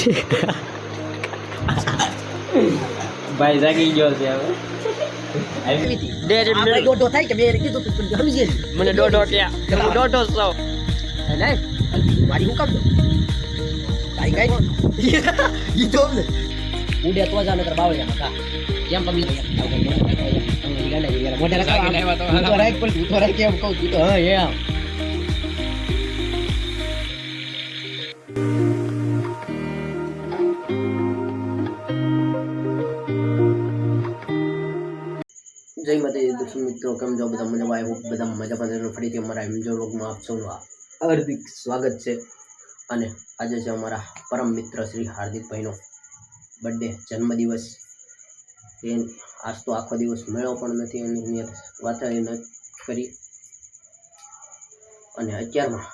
છે ભાઈ જાગી ગયો છે હવે દોઢો થાય કે બે કીધું તું સમજી મને દોઢો સૌ મારી હું કામ? કાંઈ કાંઈ. ઈ તો ઉડે તો જ આને તારા કા. કેમ પમી ગયા? મોઢે રાખો. તો રાખ પણ તું તો રાખ એમ કહું. તું તો હા એમ. જય માતાજી દર્શન મિત્રો, કેમ છો? બધા મજામાં? આવ્યો બધા મજામાં જઈને ફરીથી અમારા એમજો રોગમાં આપ સૌનું હાર્દિક સ્વાગત છે. અને આજે છે અમારા પરમ મિત્ર શ્રી હાર્દિકભાઈનો બર્થડે જન્મદિવસ. એ આજ તો આખો દિવસ મેળો પણ નથી એની વાત કરી. અને અત્યારમાં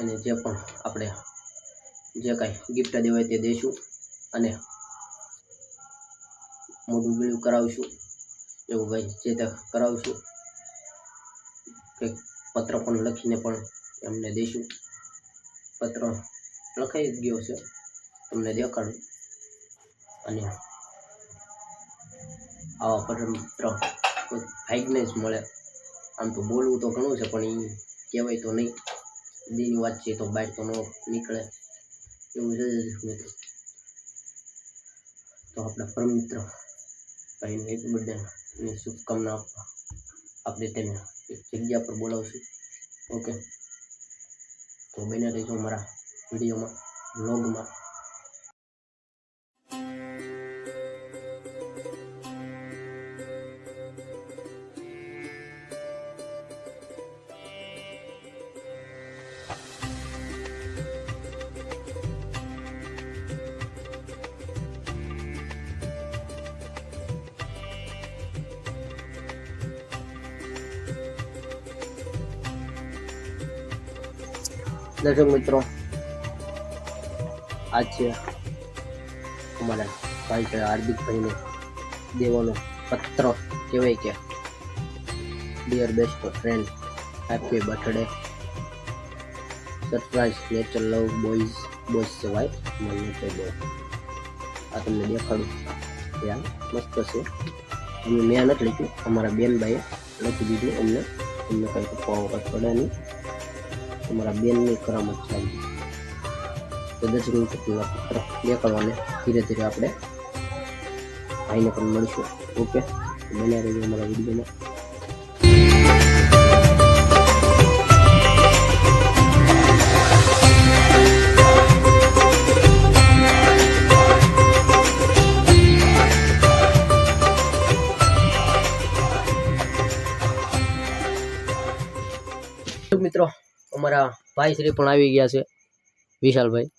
એને જે પણ આપણે જે કાંઈ ગિફ્ટ દેવાય તે દઈશું અને મોઢું ગીળું કરાવીશું. એવું કંઈ જે તે કરાવીશું. કંઈક પત્ર પણ લખીને પણ એમને દઈશું પત્ર લખાઈ ગયો છે. તમને દેખાડું. અને આવા પત્ર ભાઈને જ મળે. આમ તો બોલવું તો ઘણું છે, પણ એ કહેવાય તો નહીં. દીની વાત છે તો બહાર તો ન નીકળે. એવું છે મિત્રો તો. આપણા પરમ મિત્ર ભાઈને એક બર્થડેની શુભકામના આપવા. આપણે તેને એક જગ્યા પર બોલાવશું. ઓકે? તો બને રહીશું અમારા વિડીયોમાં, વ્લોગમાં. દર્શક મિત્રો આજ છે અમારા ભાઈ છે હાર્દિકભાઈને દેવાનો પત્ર કહેવાય કે dear best friend happy birthday surprise nature love boys boys સવાય મને નેચર બોય આ તમને દેખાડું ત્યાં મસ્ત છે અમે મેં નથી લખ્યું અમારા બેનભાઈએ લખી દીધું અમને અમને કંઈક કંઈ પડે નહીં તમારા બેનની કરામત છે આવી તો દસ મિનિટ સુધીમાં પત્ર દેખાડવાને ધીરે ધીરે આપણે ભાઈને પણ મળીશું ઓકે બન્યા રહીએ અમારા વિડીયોમાં તો મિત્રો અમારા ભાઈ શ્રી પણ આવી ગયા છે વિશાલભાઈ.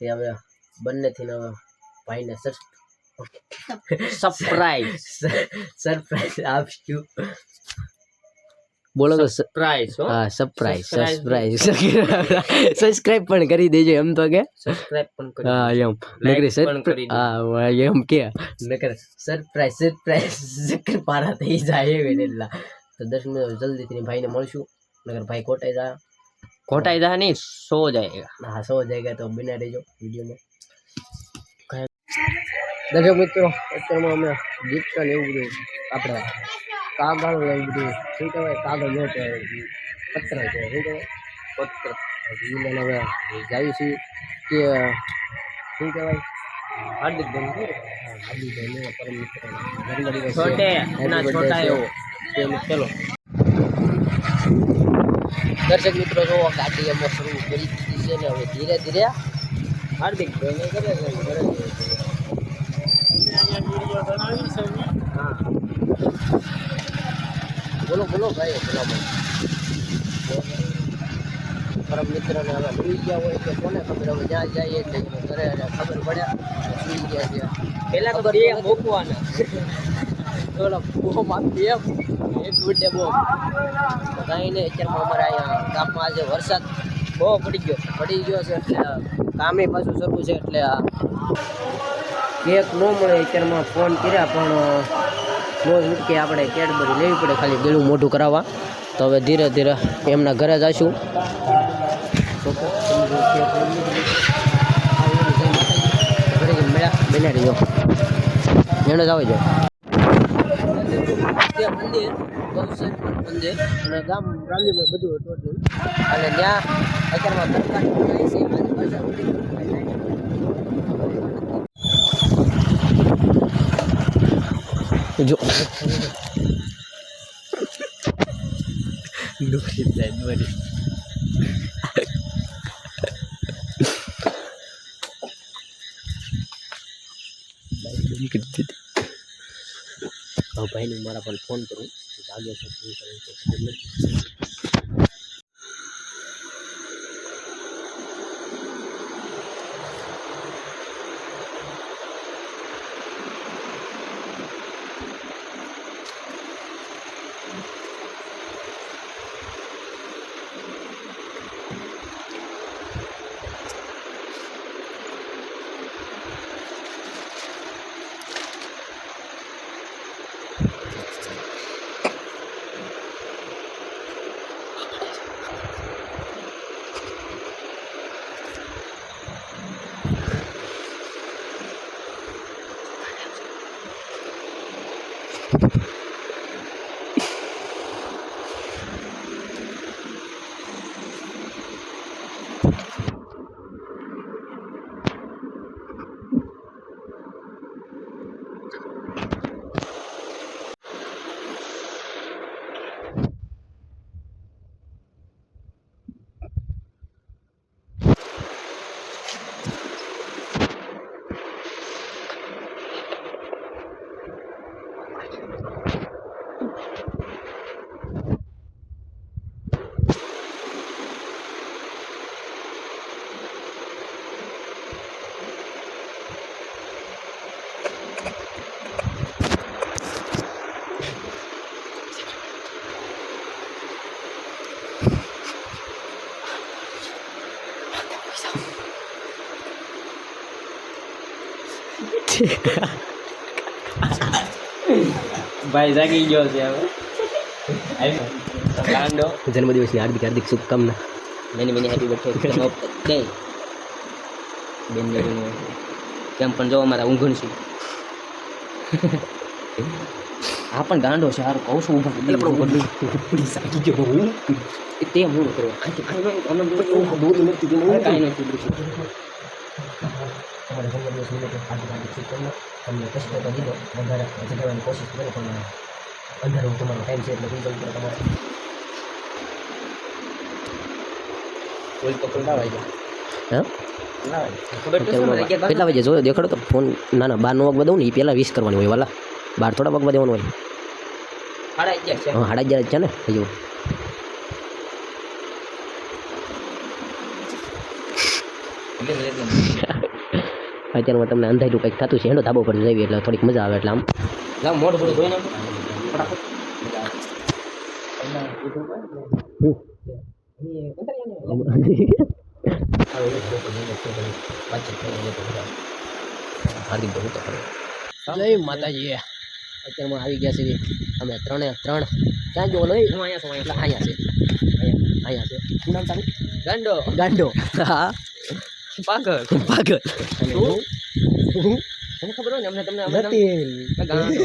તે હવે બંનેથી ભાઈને સરપ્રાઈઝ સરપ્રાઈઝ આપશું. બોલો તો સરપ્રાઈઝ હા. સરપ્રાઈઝ. સરપ્રાઈઝ સબસ્ક્રાઇબ પણ કરી દેજો એમ તો કે. સબસ્ક્રાઇબ પણ કરી હા એમ. નકરી પણ હા એમ કે. નકર સરપ્રાઈઝ સરપ્રાઈઝ જકર પારા થઈ જાય એવી એટલા તો દસ મિનિટ જલ્દીથી ભાઈને મળશું. નકર ભાઈ કોટાઈ જા. કોટાઈ જા નહીં સો જાયગા હા સો જાયગા તો બિના રહેજો વિડીયોમાં. દર્શક મિત્રો અત્યારમાં અમે ને એવું બધું આપણે. કાગળ ને એવું બધું. શું કહેવાય? કાગળ નો કહેવાય. પત્ર કહેવાય શું કહેવાય? પત્ર. જીવન હવે જાય છે કે શું કહેવાય? હાર્દિક ભાઈ હાર્દિક ભાઈ પરમ મિત્ર છોટે ના છોટા એવો. ચલો દર્શક મિત્રો જો ગાડી અમે શરૂ કરી દીધી છે ને હવે ધીરે ધીરે હાર્દિક ભાઈને કરે છે. કરે છે. હા. બોલો બોલો ભાઈ બોલો પરમ મિત્રને હવે સુઈ ગયા હોય કે કોને ખબર હવે જ્યાં જઈએ ઘરે ખબર પડ્યા સુઈ ગયા છે. પેલા તો બે મૂકવાના. ઓલો બહુ માપી એમ એક મિનિટે બહુ. કાંઈ નહીં અત્યારમાં અમારે અહીંયા ગામમાં આજે વરસાદ બહુ પડી ગયો. પડી ગયો છે એટલે કામે પાછું શરૂ છે એટલે આ કેક ન મળે અત્યારમાં ફોન કર્યા પણ નો કે આપણે કેડબરી લેવી પડે ખાલી ગળું મોઢું કરાવવા. તો હવે ધીરે ધીરે એમના ઘરે જઈશું બેને રહીજો એને જ આવી જાય મંદિર મંદિર. અને ગામ રામલીમાં બધું ટોટલ અને ત્યાં અત્યારમાં દરગાહ થાય છે જો. દોરી જાય દોરી. ભાઈને મારા પણ ફોન કરું. જાગે છે ફોન કરે. ભાઈ જાગી ગયો છે હવે ગાંડો જન્મદિવસની હાર્દિક હાર્દિક શુભકામના many many happy birthday day બેન ને બેન કેમ પણ જો અમારા ઊંઘણ છે આ પણ ગાંડો છે હારું કહું છું ઊભા કરી. સાચી ગયો હું તે નથી દીધી કાંઈ નથી બીજું તમારા જન્મદિવસ નિમિત્તે હાર્દિક હાર્દિક શુભકામના તમને કષ્ટ તો દીધો વધારે જગાડવાની કોશિશ કરો પણ અંધારો તમારો ટાઈમ છે એટલે જવું તમારે તો હા કેટલા વાગે જોયો દેખાડો તો ફોન ના ના બાર નો વાગવા દઉં ને એ પહેલાં વીસ કરવાની હોય વાલા બાર થોડા વાગવા દેવાનું હોય સાડા અગિયાર સાડા અગિયાર છે ને હજુ અત્યારમાં તમને અંધારું કંઈક થતું છે. એનો ધાબો પર જઈએ એટલે થોડીક મજા આવે એટલે આમ. લાવ મોઢું થોડું ધોઈ નાખો. ફટાફટ. હમ. હાર્દિક ભાઈ તો જય માતાજી. અત્યારમાં આવી ગયા છે અમે ત્રણે ત્રણ. ક્યાં જોવો નહીં? હું અહીંયા છું અહીંયા અહીંયા છે. અહીંયા છે. શું નામ તારું? ગાંડો. ગાંડો. હા. પાગલ પાગલ અને હું હું તમને ખબર હોય ને અમને તમને અમે જતીન. તમે ગાંડો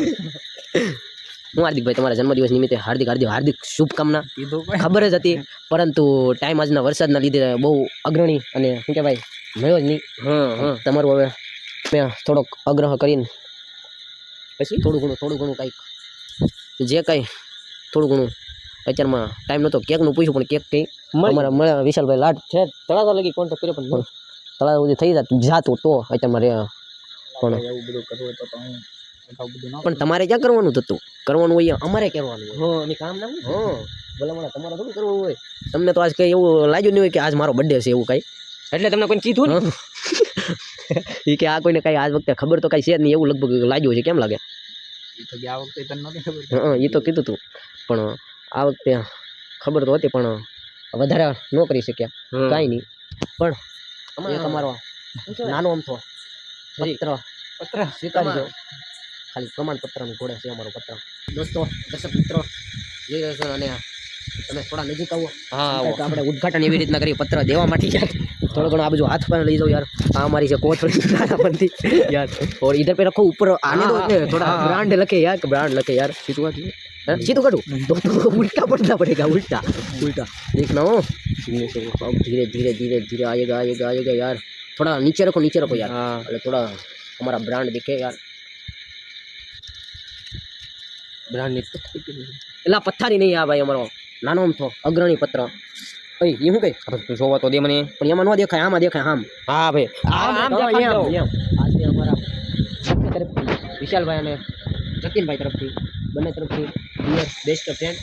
હું હાર્દિકભાઈ તમારા જન્મદિવસ નિમિત્તે હાર્દિક હાર્દિક હાર્દિક શુભકામના ખબર જ હતી પરંતુ ટાઈમ આજના વરસાદના લીધે બહુ અગ્રણી અને શું કહેવાય મળ્યો જ નહીં હા હા તમારું હવે મેં થોડોક આગ્રહ કરીને પછી થોડું ઘણું થોડું ઘણું કંઈક જે કાંઈ થોડું ઘણું અત્યારમાં ટાઈમ નહોતો કેકનું પૂછ્યું પણ કેક કંઈ અમારા મળ્યા વિશાલભાઈ લાટ છે તળાજા લગી કોન્ટેક્ટ કર્યો પણ તળાવ સુધી થઈ જતું જાતું તો તમારે પણ એવું બધું કરવું તો તો હું આવું બધું ના પણ તમારે ક્યાં કરવાનું થતું કરવાનું હોય અમારે કરવાનું હોય. અને કામ ના હોય હા. ભલે મને તમારે થોડું કરવું હોય. તમને તો આજ કંઈ એવું લાગ્યું નહીં હોય કે આજ મારો બર્થડે છે એવું કાંઈ. એટલે તમને કોઈ કીધું ને? એ કે આ કોઈને કાંઈ આજ વખતે ખબર તો કાંઈ છે જ નહીં એવું લગભગ લાગ્યું છે કેમ લાગે? એ વખતે તને નહોતી ખબર હા એ તો કીધું હતું પણ આ વખતે ખબર તો હતી પણ વધારે ન કરી શક્યા કાંઈ નહીં. પણ એ તમારો નાનો અમથો. પત્ર. પત્ર? સ્વીકારજો. ખાલી પ્રમાણપત્રનું ઘોડે છે અમારો પત્ર. દોસ્તો દર્શક મિત્રો જઈ રહ્યો અને તમે થોડા નજીક આવો. હા આપણે ઉદઘાટન એવી રીતના કરીએ પત્ર દેવા માટે યાર. થોડો ઘણો આ બાજુ હાથ પર લઈ જાઓ યાર. આ અમારી છે કોથળી પરથી. યાર ઓર ઇધર પે રખો ઉપર આને દો થોડા બ્રાન્ડ લખે યાર બ્રાન્ડ લખે યાર. શું વાત यार सीधू काट हाँ, सीधू काटू तो, तो उल्टा पड़ना पड़ेगा उल्टा उल्टा देखना हो अब धीरे धीरे धीरे धीरे आएगा आएगा आएगा यार थोड़ा नीचे रखो नीचे रखो यार હા એટલે થોડા हमारा ब्रांड दिखे यार બ્રાન્ડ એલા પથ્થારી નહીં આ ભાઈ અમારો નાનો આમ થો અગ્રણી પત્ર ઓય એ શું કઈ જોવા તો દે મને પણ એમાં ન દેખાય આમાં દેખાય આમ હા ભાઈ આમ આમ આમ દેખાડી આમ, દો. આમ. આ છે અમારા બંને તરફથી વિશાલભાઈ અને જતીનભાઈ તરફથી બંને તરફથી Dear best friend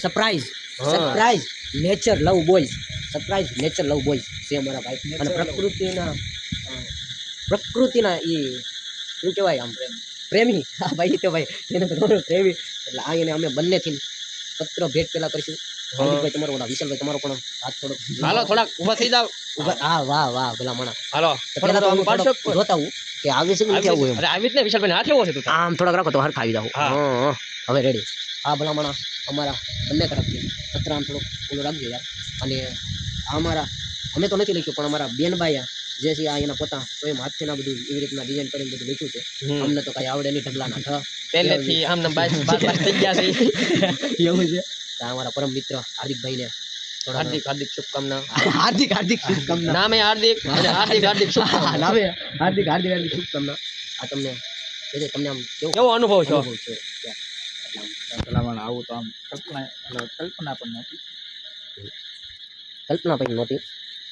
surprise surprise nature love boys surprise nature love boys છે અમારા ભાઈ. અને પ્રકૃતિના પ્રકૃતિના એ શું કહેવાય આમ? પ્રેમી. હા ભાઈ તો ભાઈ એને તો પ્રેમી. એટલે આ એને અમે બંનેથી પત્ર ભેટ પહેલાં કરીશું. હાર્દિકભાઈ તમારો ઓલા વિશાલભાઈ તમારો પણ હાથ થોડો. હાલો થોડાક ઊભા થઈ જાવ ઊભા હા વાહ વાહ પેલા મણા હાલો પેલા તો પાડશો જોતા હું કે આવે છે નથી આવવું અરે આવી જ ને વિશાલભાઈ હાથ એવો છે તું આમ થોડાક રાખો તો હરખા આવી જાવ હા. હા. હવે રેડી આ ભલામણા અમારા બંને તરફથી પત્ર આમ થોડુંક ઓલું રાખજો યાર. અને આ અમારા અમે તો નથી લખ્યું પણ અમારા બેનભાઈ જે છે આ એના પોતા તો એમ હાથથી ના બધું એવી રીતના ડિઝાઇન કરીને બધું લખ્યું છે. અમને તો કઈ આવડે નહીં ઢગલાના ઠ પહેલેથી થઈ ગયા છે. એવું છે. અમારા પરમ મિત્ર હાર્દિકભાઈને થોડા હાર્દિક હાર્દિક શુભકામના હાર્દિક હાર્દિક શુભકામના નામે હાર્દિક અને હાર્દિક હાર્દિક શુભકામના નામે હાર્દિક હાર્દિક હાર્દિક શુભકામના આ તમને એ જે તમને આમ કેવું કેવો અનુભવ છો અનુભવ છે યાર? એટલે આમ ભલામણ આવું તો આમ કલ્પના એટલે કલ્પના પણ નથી કલ્પના પછી નહોતી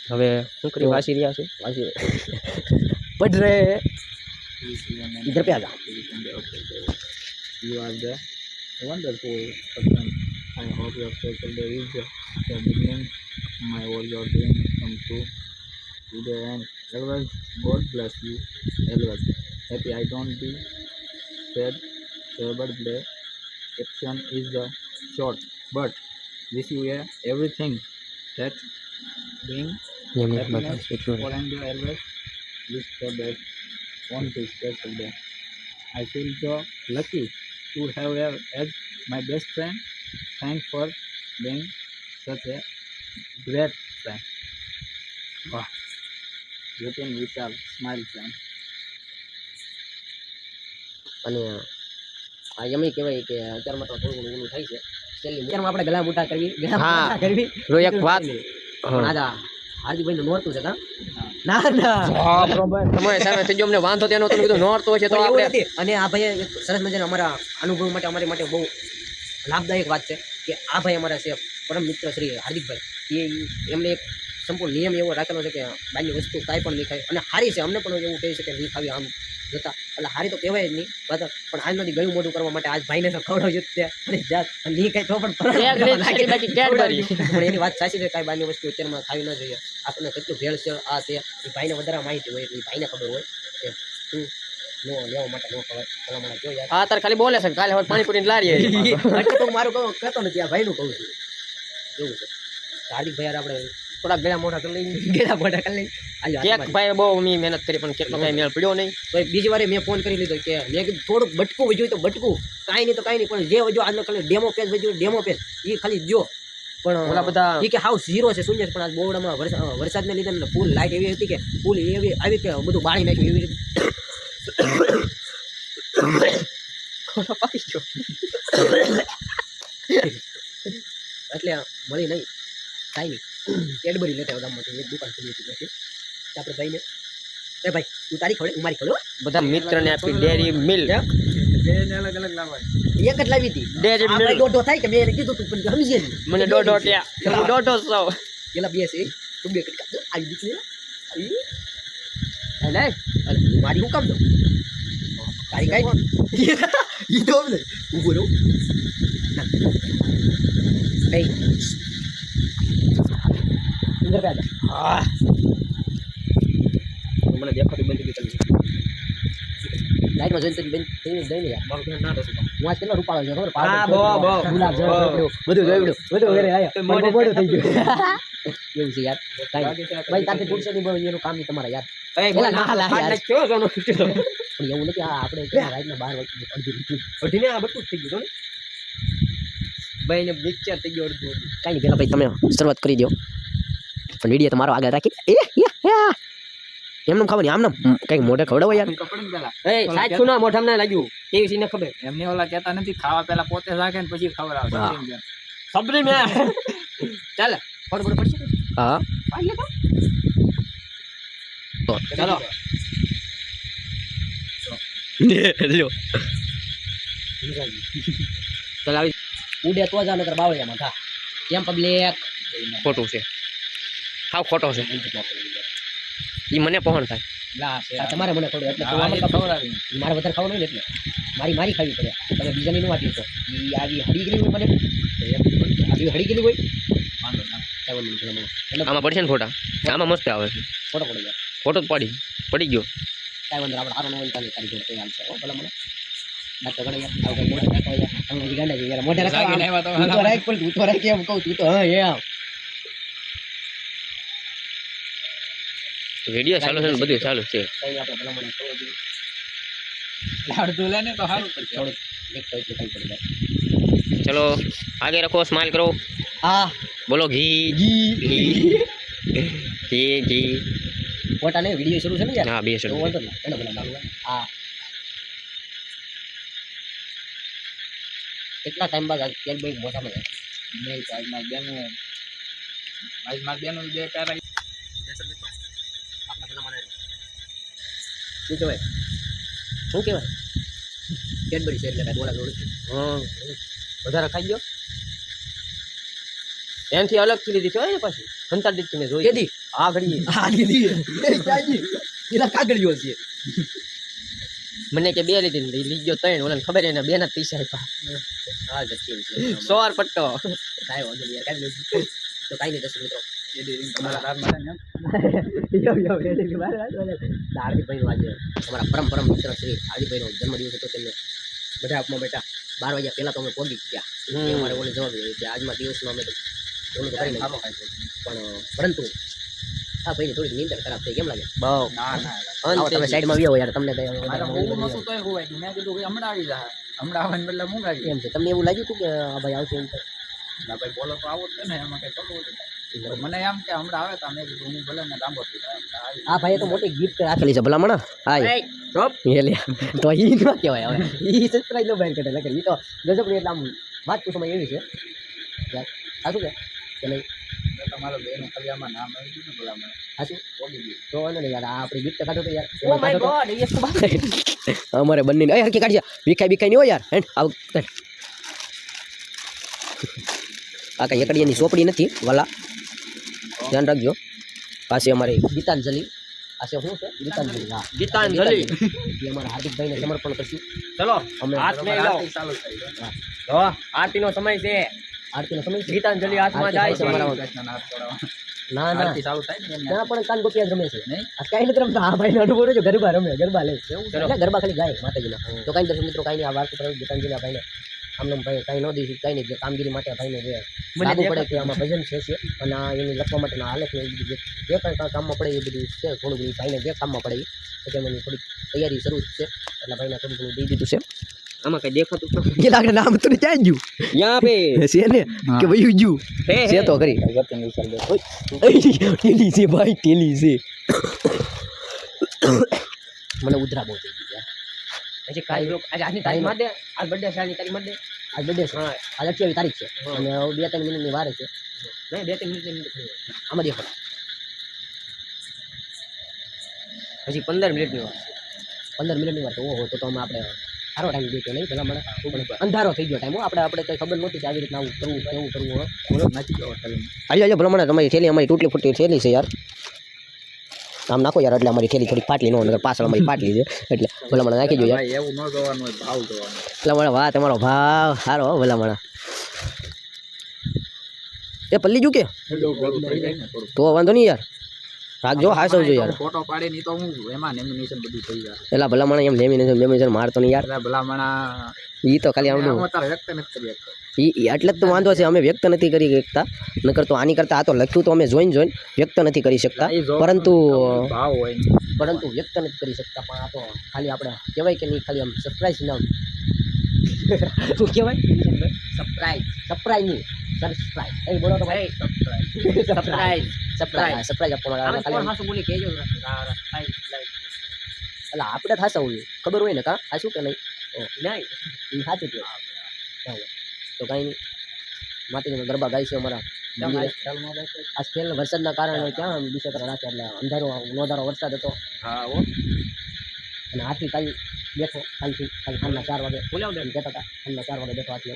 હવે શું કરી વાસી રહ્યા છે વાંચી પઢ રહે હૈ. इधर पे आ जा You are the wonderful person. I hope your special day is the beginning. My all your dreams come true today and always. God bless you. Always. Happy I don't be sad. Favorite play. Action is the short, but wish you a everything that bring happiness for and your always. Wish the best on this special day. I feel so lucky to have her as my best friend. Thanks for being such a great friend વાહ Written Vishal smile friend અને આ એમ કહેવાય કે અત્યારમાં તો થોડું ઘણું ઓલું થાય છે. છેલ્લી અત્યારમાં આપણે ગળા મોટા કરવી ગળા કરવી. જો એક વાત રાજા હાર્દિકભાઈ નું. નોરતું છે ના ના. તમારે સામે થઈ ગયો અમને વાંધો તેનો તમે કીધું નોરતો છે તો આપણે અને આ ભાઈ એક સરસ મજાના અમારા અનુભવ માટે અમારી માટે બહુ લાભદાયક વાત છે. કે આ ભાઈ અમારા છે પરમ મિત્ર શ્રી હાર્દિકભાઈ. એ એમને એક સંપૂર્ણ નિયમ એવો રાખેલો છે કે બહારની વસ્તુ કાંઈ પણ નહીં ખાય. અને હારી છે અમને પણ એવું કહે છે કે નહીં ખાવી આમ જતા. એટલે હારી તો કહેવાય જ નહીં બરાબર પણ આજ નથી ગયું મોટું કરવા માટે. આજ ભાઈને તો ખવડાવ્યું જ છે અને જાત નહીં ખાય તો પણ. પણ એની વાત સાચી છે કાંઈ બહારની વસ્તુ અત્યારમાં ખાવી ન જોઈએ. આપણને કેટલું ભેળ છે આ તે એ ભાઈને વધારે માહિતી હોય એટલે એ ભાઈને ખબર હોય કે શું નો લેવા માટે નો ખવાય પેલા મને જો યાર આ તાર ખાલી બોલે છે કાલે હવે પાણીપુરી લારી આવી. એટલે તો મારું કહું કહેતો નથી આ ભાઈનું કહું છું. એવું છે. હાર્દિક ભાઈ આપણે થોડાક ગળા મોટા કરી લઈ ગેડા મોટા કરી લઈ એક ભાઈ બહુ મેં મહેનત કરી પણ કેટલો કાંઈ મેળ પડ્યો નહીં. તો બીજી વારે મેં ફોન કરી લીધો કે મેં કીધું થોડુંક બટકું વજ્યું તો બટકું. કાંઈ નહીં તો કાંઈ નહીં પણ જે વજો આજનો ખાલી ડેમો પેજ વજ્યું ડેમો પેજ એ ખાલી જો. પણ ઓલા બધા એ કે હાવ ઝીરો છે શૂન્ય છે પણ આજ બોવડામાં વરસાદ વરસાદને લીધે ફૂલ લાઇટ એવી હતી કે ફૂલ એવી આવી કે બધું બાળી નાખ્યું એવી રીતે. પાકી ગયો એટલે મળી નહીં. કાંઈ નહીં. કેડબરી લેતા આવ્યા ગામમાંથી. એક દુકાન ખોલી હતી પછી. આપણે ભાઈને એ ભાઈ તું તારી ખોડે હું મારી ખોડો બધા મિત્રને આપી ડેરી મિલ અલગ અલગ લાવવાની. એક જ લાવી હતી. ડેરી દોઢો થાય કે મેં એને કીધું તું પણ સમજે નહીં મને દોઢો સૌ પેલા બે છે. તું બે કટકા આવી દીકરી આવી. અને અરે મારી હું કામ દઉં તારી કાઈ? ઈ તો ને રહો ના. નહીં અંદર હા. મને દેખાતું બંધ કરી લાઈટમાં જોઈને તો બેન થઈ દઈ ને યાર મારું ધ્યાન ના દોશું હું આજ કેટલો રૂપાળો છે ખબર હા, બહુ, બહુ. ગુલાબ જળ બહુ. બધું જોયું બધું ઘરે આયા તો પણ મોઢે બહુ મોડું થઈ ગયું એવું છે યાર કાંઈ લાગે છે આ ભાઈ તારથી તૂટશે નહીં બહુ એનું કામ નહીં તમારા યાર એ પેલા ના હાલા યાર. નાખ્યો સોનો પણ એવું નથી આ આપણે રાતના બાર વાગે અડધી લીધી અઢીને આ બધું જ થઈ ગયું તો ને ભાઈ ને મિક્સર થઈ ગયો અડધું અડધું. કાંઈ નહીં પહેલાં ભાઈ તમે શરૂઆત કરી દો પણ વીડિયો તમારો આગળ રાખી એ એ, ખબર એમનું ખાવાની આમ કંઈક મોઢે ખવડાવો યાર. કપડે ને પેલા એ સાચ સુનો મોઢામાં ના લાગ્યું? એવી સીને ને ખબર. એમને ઓલા કહેતા નથી ખાવા પહેલા પોતે રાખે ને પછી ખવડાવે. ખબરી મેં ચાલ. ફોડ ફોડ પડશે હા. પાડ લે તો. ચાલો. લ્યો ચાલ આવી. ઉડે તો જ નકર બાવળિયામાં. થા કેમ પબ્લિક ખોટું છે. ખાવ ખોટો છે. ઈ મને પહોંચ થાય. છે તમારે મને ખવડાવો એટલે. મારે વધારે ખાવાનું હોય ને એટલે. મારી મારી ખાવી પડે. તમે બીજાની નું આપ્યું તો એ આવી હળી ગયેલી હોય મને. આવી હળી ગયેલી હોય. આમાં પડશે ને ફોટા? આમાં મસ્ત આવે. છે ફોટો પડી જાય. ફોટો જ પડી. પડી ગયો. કાંઈ વાંધો આપણે સારો ન ચાલે. તારી જોડે કોઈ હાલશે હો ભલે મને. તો ગળે યાર આવું કંઈ મોઢે રાખો યાર અમે બધી ગાંડા છીએ યાર. મોઢે રાખો જાગીને આમ. આવ્યા તો તું રાખ પણ તું તો રાખ કેમ કહું. તું તો હા એમ વીડિયો ચાલુ છે ને બધું ચાલુ છે કંઈ નહીં, આપણે ભલે મને ખબર જોઈએ. લાડુ લે ને તો સારું પડશે થોડુંક દેખતો હોય તો કંઈ પડી. જાય ચલો આગે રખો સ્માઈલ કરો. હા. બોલો ઘી. ઘી. ઘી. ઘી ફોટા નહીં વીડિયો શરૂ છે ને યાર? હા બે તો શરૂ વાંધો નહીં. એને ભલે મારું હા. કેટલા ટાઈમ બાદ કેમ ભાઈ મોઢામાં જાય? નહીં તો આજ મારી બેનું આજ મારી બેનું બે ચાર આવી. આપણા ભલા મને શું કહેવાય? શું કહેવાય? કેડબરી છે એટલે કાંઈ બોલા દોડું હા વધારે ખાઈ ગયો? એનાથી અલગથી લીધી કહેવાય ને પાછી? સંતાર દીધી મેં જોઈ. કેદી? આ ઘડી આ લીધી પેલા કાગળીઓ છે. મને કે બે લીધી ને લઈ ગયો ત્રણ ઓલા ખબર એને બે ના પૈસા આપ્યા. હા જતી છે? સોર પટ્ટો. કાંઈ વાંધો નહીં યાર કાંઈ તો કાંઈ નહીં દર્શક મિત્રો. હાર્દિકભાઈ આજે અમારા પરમ પરમ મિત્ર શ્રી હાર્દિકભાઈ નો જન્મદિવસ હતો તેમને બધા આપમાં બેઠા બાર વાગ્યા પહેલા તો અમે પહોંચી ગયા. અમારે ઓલી જવાબ કે આજના દિવસમાં અમે તો ઓલું કરી પણ પરંતુ હા ભાઈની થોડી નીંદર ખરાબ થઈ. કેમ લાગે? બહુ. ના ના તમે સાઈડમાં આવ્યો યાર. તમને ગયું. મેં કીધું ભાઈ હમણાં આવી જાય હમણાં આવવાનું બદલે મૂંગાવી. એમ છે? તમને એવું લાગ્યું હતું કે આ ભાઈ આવશે એમ તો? ના ભાઈ બોલો તો આવો જ ને. એમાં કઈ ખોટું મને એમ કે હમણાં આવે તો મેં હું ભલે ને લાંબો થઈ જાય. આવી. આ ભાઈ તો મોટી ગિફ્ટ રાખેલી છે ભલામણ હાય. એ લે. તો ઈ ન કહેવાય હવે. ઈ સબસ્ક્રાઇબ નો બહાર કાઢે લખે ઈ તો ગજબની એટલે આમ વાત પૂછવામાં એવી છે. યાર સાચું કે? નહીં તમારો બેન ખાલી આમાં નામ આવી ગયું ને આ કાઢો શું અમારે બંને હરકી કાઢજે વિખાઈ વિખાઈ નહીં હોય યાર. આવ. આ કઈ એકડીયાની ચોપડી નથી વાલા. ધ્યાન રાખજો. પાસે અમારી ગીતાંજલિ. આ છે શું છે? ગીતાંજલિ. હા. ગીતાંજલિ. એ અમારા હાર્દિકભાઈને સમર્પણ કરશું. ચલો અમે લો ચાલુ આરતીનો સમય છે. આરતીનો સમય છે? ગીતાંજલિ હાથમાં જાય છે. ના ના. ચાલુ થાય ના પણ કાન ગોપિયા રમે છે? આ કાંઈ નથી રમતા. આ ભાઈ અનુભવ રહ્યો ગરબા રમે ગરબા લે. ચલો. ગરબા ખાલી ગાય માતાજીના. તો કાંઈ દર્શક મિત્રો કાંઈ નહીં આ પર ગીતાંજલિ આ ભાઈને આમને ભાઈ કાંઈ ન દઈશું કાંઈ નહીં જે કામગીરી માટે ભાઈને જે લાગુ પડે કે આમાં ભજન છે છે અને આ એની લખવા માટેના આલેખ ને એ બધું જે જે કાંઈ કાંઈ કામમાં પડે એ બધું છે થોડું ઘણું ભાઈને જે કામમાં પડે એ. એટલે મને થોડીક તૈયારી શરૂ છે એટલે ભાઈને થોડું ઘણું દઈ દીધું છે. આમાં કઈ દેખાતું તો કે લાગે નામ તો ક્યાં ગયું. યા બે છે ને? કે ભાઈ ગયું. હે છે તો કરી વતન વિશાલ. ટેલી છે ભાઈ ટેલી છે. મને ઉધરા બહુ થઈ ગઈ યાર પછી કાલ આજે આજની તારીખમાં દે આજ બર્થડે છે આજની તારીખમાં દે આજ બર્થડે છે. આજ અઠ્યાવીસ તારીખ છે. અને હવે બે ત્રણ મિનિટની વાર છે. નહીં બે ત્રણ મિનિટ આમાં દેખો. પછી પંદર મિનિટની વાત છે. પંદર મિનિટની વાર તો ઓહો તો અમે આપણે સારો ટાઈમ દીધો નહીં ભલા મને. અંધારો થઈ ગયો ટાઈમ હો. આપણે આપણે કંઈ ખબર નહોતી કે આવી રીતના આવું કરવું કેવું કરવું હો. બોલો નથી ગયો ભલે મને તમારી થેલી અમારી તૂટલી ફૂટલી થેલી છે યાર. આમ નાખો યાર એટલે અમારી થેલી થોડીક પાટલી નો નગર પાછળ અમારી પાટલી છે. એટલે ભલા નાખી દો યાર. એવું ન જોવાનું ભાવ જોવાનો. એટલે વાહ તમારો ભાવ સારો હો ભલા મને એ પલ્લી જુ કે? ભેગું થઈ જાય ને થોડું. તો વાંધો નહીં યાર. રાખજો હા સૌ યાર. ફોટો પાડે નહીં તો હું એમાં લેમિનેશન બધું થઈ જાય. એટલે ભલા મને એમ લેમિનેશન લેમિનેશન મારતો નહીં યાર. ભલા ભલામણા ઈ તો ખાલી આમનું હું અત્યારે વ્યક્ત નથી કરી ઈ ઈ એટલે જ તો વાંધો છે અમે વ્યક્ત નથી કરી શકતા. નકર તો આની કરતા આ તો લખ્યું તો અમે જોઈન જોઈન વ્યક્ત નથી કરી શકતા. પરંતુ ભાવ હોય પરંતુ વ્યક્ત નથી કરી શકતા પણ આ તો ખાલી આપણે કહેવાય કે નહીં ખાલી આમ સરપ્રાઈઝ નામ શું કહેવાય? સરપ્રાઈઝ સરપ્રાઈઝ નહીં સરપ્રાઈઝ એ બોલો તો ભાઈ. સરપ્રાઈઝ સરપ્રાઈઝ સરપ્રાઈઝ આપવા આમ માટે કોણ ખાલી હાસુ બોલી કહેજો એટલે આપણે થાસા હોય ખબર હોય ને કા? આ શું કે નહીં? નહીં. સાચું કે તો કાંઈ નહીં. માટીનો ગરબા ગાય છે અમારા આ સ્કેલ વરસાદના કારણે ક્યાં બીજા રાખ્યા રાખે એટલે અંધારો નોંધારો વરસાદ હતો. હા ઓ અને હાથી કાલ બેઠો કાલથી ખાલી સાંજના ચાર વાગે. બોલાવ દે એમ કહેતા હતા સાંજના ચાર વાગે બેઠો કઈ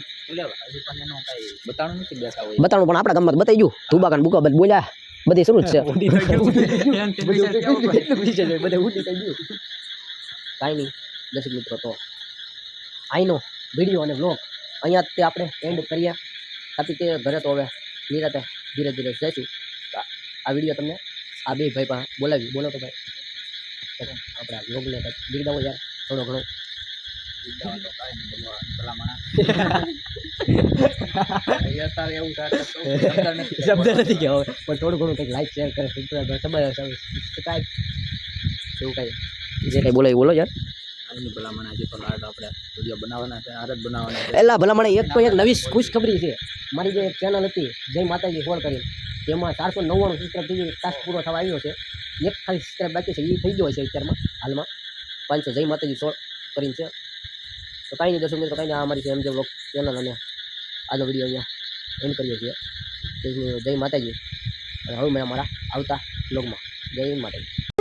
બતાવવાનું નથી બેસા હોય. બતાવવાનું પણ આપણા ગામમાં બતાવી ગયું. તુબા કાન બુકા બધું બોલ્યા બધી શરૂ જ છે. એટલું વિશે છે બધે ઉડી થઈ ગયું. કાંઈ નહીં દર્શક મિત્રો તો આઈનો વીડિયો અને બ્લોગ અહીંયા તે આપણે એન્ડ કરીએ. આથી તે ઘરે તો હવે નિરાતે ધીરે ધીરે જઈશું. આ- વીડિયો તમને આ બે ભાઈ પણ બોલાવી. બોલો તો ભાઈ. આપણે આ વ્લોગને કંઈક બિરદાવો યાર. થોડો ઘણો શબ્દ નથી કે પણ થોડું ઘણું કંઈક લાઈક શેર કરે સબસ્ક્રાઈબ કાંઈ એવું કાંઈ જે કંઈ બોલાય બોલો યાર આની ભલામણ એલા એક તો એક નવી ખુશખબરી છે. મારી જે એક ચેનલ હતી, જય માતાજી ફોન કરી, તેમાં ચારસો નવ્વાણું સબસ્ક્રાઈબ થઈ ગયું ટાસ્ક પૂરો થવા આવ્યો છે. એક ખાલી સબસ્ક્રાઈબ બાકી છે એ થઈ ગયો છે અત્યારમાં, હાલમાં. પાંચસો જય માતાજી સો કરીને છે. તો કાંઈ નહીં, દર્શક મિત્રો, કાંઈ નહીં, આ અમારી છે એમ જે બ્લોગ ચેનલ અને આજનો વીડિયો અહીંયા એન્ડ કરીએ છીએ. તો જય માતાજી. અને હવે મેં અમારા આવતા બ્લોગમાં જય માતાજી.